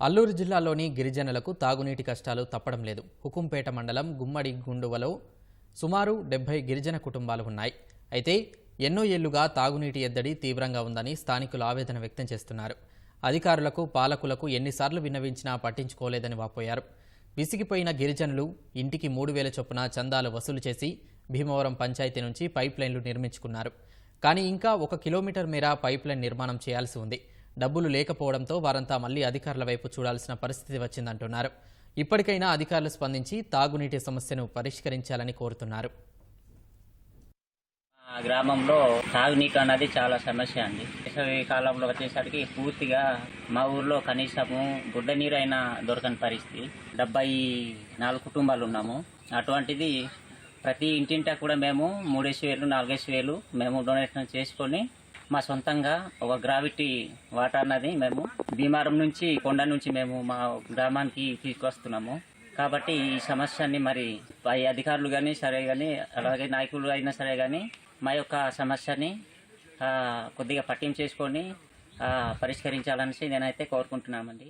అల్లూరు జిల్లాలోని గిరిజనులకు తాగునీటి కష్టాలు తప్పడం లేదు. హుకుంపేట మండలం గుమ్మడి గుండువలో సుమారు డెబ్బై గిరిజన కుటుంబాలు ఉన్నాయి. అయితే ఎన్నో ఏళ్ళుగా తాగునీటి ఎద్దడి తీవ్రంగా ఉందని స్థానికులు ఆవేదన వ్యక్తం చేస్తున్నారు. అధికారులకు పాలకులకు ఎన్నిసార్లు విన్నవించినా పట్టించుకోలేదని వాపోయారు. విసిగిపోయిన గిరిజనులు ఇంటికి మూడు వేల చొప్పున చందాలు వసూలు చేసి భీమవరం పంచాయతీ నుంచి పైప్లైన్లు నిర్మించుకున్నారు. కానీ ఇంకా ఒక కిలోమీటర్ మేర పైప్లైన్ నిర్మాణం చేయాల్సి ఉంది. డబ్బులు లేకపోవడంతో వారంతా మళ్ళీ అధికారుల వైపు చూడాల్సిన పరిస్థితి వచ్చిందంటున్నారు. ఇప్పటికైనా అధికారులు స్పందించి తాగునీటి సమస్యను పరిష్కరించాలని కోరుతున్నారు. మా గ్రామంలో తాగునీటి అన్నది చాలా సమస్య అండి. వేసవి కాలంలో వచ్చేసరికి పూర్తిగా మా ఊర్లో కనీసము గుడ్డ నీరు అయినా దొరకని పరిస్థితి. డెబ్బై నాలుగు కుటుంబాలు ఉన్నాము. అటువంటిది ప్రతి ఇంటింటా కూడా మేము మూడేసి వేలు నాలుగేసి వేలు మేము డొనేషన్ చేసుకొని మా సొంతంగా ఒక గ్రావిటీ వాటర్ అన్నది మేము భీమారం నుంచి కొండ నుంచి మేము మా గ్రామానికి తీసుకొస్తున్నాము. కాబట్టి ఈ సమస్యని మరి పై అధికారులు కానీ సరే కానీ అలాగే నాయకులు అయినా సరే కానీ మా యొక్క సమస్యని కొద్దిగా పట్టింపు చేసుకొని పరిష్కరించాలనేసి నేనైతే కోరుకుంటున్నామండి.